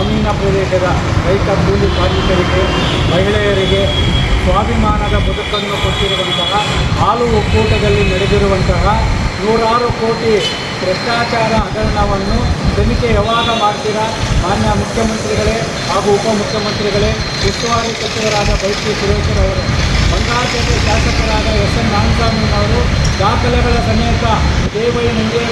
ಗ್ರಾಮೀಣ ಪ್ರದೇಶದ ರೈತ ಕೂಲಿ ಕಾರ್ಮಿಕರಿಗೆ, ಮಹಿಳೆಯರಿಗೆ ಸ್ವಾಭಿಮಾನದ ಬದುಕನ್ನು ಕೊಟ್ಟಿರುವಂತಹ ಹಾಲು ಒಕ್ಕೂಟದಲ್ಲಿ ನಡೆದಿರುವಂತಹ ನೂರಾರು ಕೋಟಿ ಭ್ರಷ್ಟಾಚಾರ ಹಗರಣವನ್ನು ತನಿಖೆ ಯಾವಾಗ ಮಾಡ್ತೀರಾ? ಮಾನ್ಯ ಮುಖ್ಯಮಂತ್ರಿಗಳೇ ಹಾಗೂ ಉಪಮುಖ್ಯಮಂತ್ರಿಗಳೇ, ಉಸ್ತುವಾರಿ ಸಚಿವರಾದ ಬೈಸಿ ಸುರೇಶ್ವರವರು ಬಂಗಾರಪೇಟೆ ಶಾಸಕರಾದ ಎಸ್ ಎನ್ ಅವರು ದಾಖಲೆಗಳ ಸಮೇತ ದೇವಯ್ಯನಿಗೆ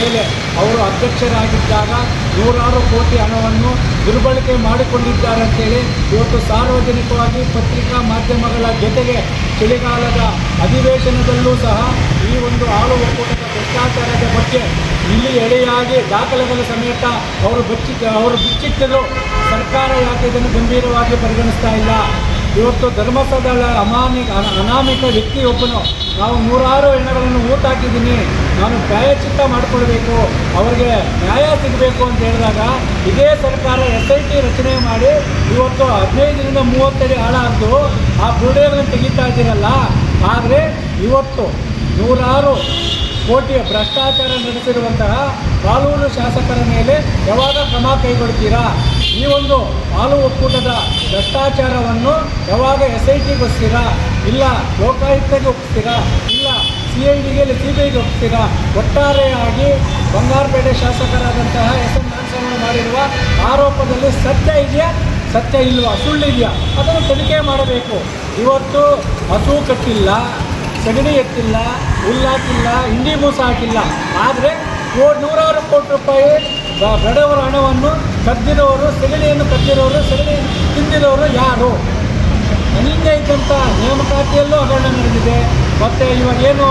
ಮೇಲೆ ಅವರು ಅಧ್ಯಕ್ಷರಾಗಿದ್ದಾಗ ನೂರಾರು ಕೋಟಿ ಹಣವನ್ನು ದುರ್ಬಳಕೆ ಮಾಡಿಕೊಂಡಿದ್ದಾರೆ ಅಂತೇಳಿ ಇವತ್ತು ಸಾರ್ವಜನಿಕವಾಗಿ ಪತ್ರಿಕಾ ಮಾಧ್ಯಮಗಳ ಜೊತೆಗೆ ಚಳಿಗಾಲದ ಅಧಿವೇಶನದಲ್ಲೂ ಸಹ ಈ ಒಂದು ಆಳು ಒಕ್ಕೂಟದ ಭ್ರಷ್ಟಾಚಾರದ ಬಗ್ಗೆ ಇಲ್ಲಿ ಎಳೆಯಾಗಿ ದಾಖಲೆಗಳ ಸಮೇತ ಅವರು ಬಚ್ಚಿ ಅವರು ಬಿಚ್ಚಿಟ್ಟರು ಸರ್ಕಾರ ಯಾಕೆ ಇದನ್ನು ಗಂಭೀರವಾಗಿ ಪರಿಗಣಿಸ್ತಾ ಇಲ್ಲ? ಇವತ್ತು ಧರ್ಮಸ್ಥಳ ಅಮಾನಿ ಅನ- ಅನಾಮಿಕ ವ್ಯಕ್ತಿಯೊಬ್ಬನು, ನಾವು ನೂರಾರು ಹೆಣ್ಣುಗಳನ್ನು ಊಟ ಹಾಕಿದ್ದೀನಿ, ನಾನು ಪ್ರಾಯಚಿತ್ತ ಮಾಡಿಕೊಳ್ಬೇಕು ಅವರಿಗೆ ನ್ಯಾಯ ಸಿಗಬೇಕು ಅಂತ ಹೇಳಿದಾಗ ಇದೇ ಸರ್ಕಾರ ಎಸ್ ಐ ಟಿ ರಚನೆ ಮಾಡಿ ಇವತ್ತು ಹದಿನೈದರಿಂದ ಮೂವತ್ತಡಿ ಹಾಳಾದ್ದು ಆ ಬುರುಡೆಗಳನ್ನು ತೆಗಿತಾ ಇದ್ದೀರಲ್ಲ, ಆದರೆ ಇವತ್ತು ನೂರಾರು ಕೋಟಿಯ ಭ್ರಷ್ಟಾಚಾರ ನಡೆಸಿರುವಂತಹ ಕಾಲೂರು ಶಾಸಕರ ಮೇಲೆ ಯಾವಾಗ ಕ್ರಮ ಕೈಗೊಳ್ತೀರಾ? ಈ ಒಂದು ಹಾಲು ಒಕ್ಕೂಟದ ಭ್ರಷ್ಟಾಚಾರವನ್ನು ಯಾವಾಗ ಎಸ್ ಐ ಟಿಗೆ ಒಪ್ಪಿಸ್ತೀರಾ ಇಲ್ಲ ಲೋಕಾಯುಕ್ತಗೆ ಒಪ್ಪಿಸ್ತೀರಾ ಇಲ್ಲ ಸಿ ಐ ಡಿಗೆ ಸಿ ಬಿ ಐಗೆ ಒಪ್ಪಿಸ್ತೀರಾ ಒಟ್ಟಾರೆಯಾಗಿ ಬಂಗಾರಪೇಟೆ ಶಾಸಕರಾದಂತಹ ಎಸ್ ಎಂ ನಾರಾಯಣಸ್ವಾಮಿ ಮಾಡಿರುವ ಆರೋಪದಲ್ಲಿ ಸತ್ಯ ಇದೆಯಾ? ಸತ್ಯ ಇಲ್ವಾ? ಸುಳ್ಳಿದೆಯಾ? ಅದನ್ನು ತನಿಖೆ ಮಾಡಬೇಕು. ಇವತ್ತು ಹಸು ಕಟ್ಟಿಲ್ಲ, ಸಗಣಿ ಎತ್ತಿಲ್ಲ ಹುಲ್ಲಾಕಿಲ್ಲ ಹಿಂಡಿ ಮೂಸ ಹಾಕಿಲ್ಲ. ಆದರೆ ನೂರಾರು ಕೋಟಿ ರೂಪಾಯಿ ಬಡವರ ಹಣವನ್ನು ಕದ್ದಿರೋರು ಸಗಣಿಯನ್ನು ಕದ್ದಿರೋರು ಸಗಣಿ ತಿಂದಿರೋರು ಯಾರು? ಇದ್ದಂಥ ನೇಮಕಾತಿಯಲ್ಲೂ ಹಗರಣ ನಡೆದಿದೆ. ಮತ್ತು ಇವಾಗ ಏನು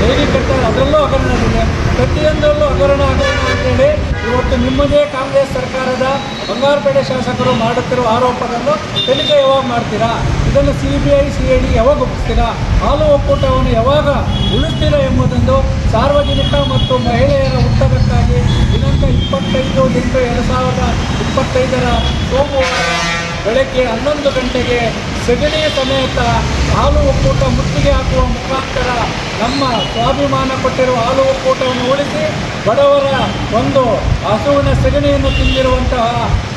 ಡೈರಿ ಕಟ್ತಾರೆ ಅದರಲ್ಲೂ ಹಗರಣ ನಡೆದಿದೆ. ಪ್ರತಿಯೊಂದರಲ್ಲೂ ಹಗರಣ ಹಗರಣ ಅಂತೇಳಿ ಇವತ್ತು ನಿಮ್ಮದೇ ಕಾಂಗ್ರೆಸ್ ಸರ್ಕಾರದ ಬಂಗಾರಪೇಟೆ ಶಾಸಕರು ಮಾಡುತ್ತಿರುವ ಆರೋಪಗಳನ್ನು ತನಿಖೆ ಯಾವಾಗ ಮಾಡ್ತೀರಾ? ಇದನ್ನು C B I, C I D ಯಾವಾಗ ಒಪ್ಪಿಸ್ತೀರಾ? ಹಾಲು ಒಕ್ಕೂಟವನ್ನು ಯಾವಾಗ ಉಳಿಸ್ತೀರಾ ಎಂಬುದೊಂದು ಸಾರ್ವಜನಿಕ ಮತ್ತು ಮಹಿಳೆಯರ ಉತ್ತರಕ್ಕಾಗಿ ದಿನಾಂಕ ಇಪ್ಪತ್ತೈದು ಎಂಟು ಎರಡು ಸಾವಿರದ ಇಪ್ಪತ್ತೈದರ ಸೋಮವಾರ ಬೆಳಗ್ಗೆ ಹನ್ನೊಂದು ಗಂಟೆಗೆ ಸಗಣಿ ಸಮೇತ ಹಾಲು ಒಕ್ಕೂಟ ಮುತ್ತಿಗೆ ಹಾಕುವ ಮುಖಾಂತರ ನಮ್ಮ ಸ್ವಾಭಿಮಾನ ಕೊಟ್ಟಿರುವ ಹಾಲು ಒಕ್ಕೂಟವನ್ನು ಉಳಿಸಿ ಬಡವರ ಒಂದು ಹಸುವಿನ ಸಗಣಿಯನ್ನು ತಿಂದಿರುವಂತಹ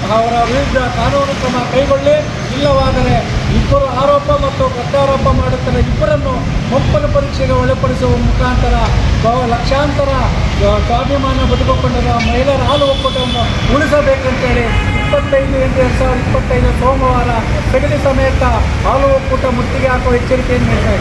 ಅವರ ವಿರುದ್ಧ ಕಾನೂನು ಕ್ರಮ ಕೈಗೊಳ್ಳಿ. ಇಲ್ಲವಾದರೆ ಇಬ್ಬರು ಆರೋಪ ಮತ್ತು ಪ್ರತ್ಯಾರೋಪ ಮಾಡುತ್ತಾರೆ ಇಬ್ಬರನ್ನು ಮೊಪ್ಪನ ಪರೀಕ್ಷೆಗೆ ಒಳಪಡಿಸುವ ಮುಖಾಂತರ ಲಕ್ಷಾಂತರ ಸ್ವಾಭಿಮಾನ ಬದುಕಿಕೊಂಡಿರುವ ಮಹಿಳೆಯರ ಹಾಲು ಒಕ್ಕೂಟವನ್ನು ಉಳಿಸಬೇಕಂತೇಳಿ ಇಪ್ಪತ್ತೈದು ಎಂಟು ಎರಡು ಸಾವಿರದ ಇಪ್ಪತ್ತೈದು ಸೋಮವಾರ ಸಗಣಿ ಸಮೇತ ಹಾಲು ಒಕ್ಕೂಟ ಮುತ್ತಿಗೆ ಹಾಕುವ ಎಚ್ಚರಿಕೆಯನ್ನು ನೀಡಿದೆ.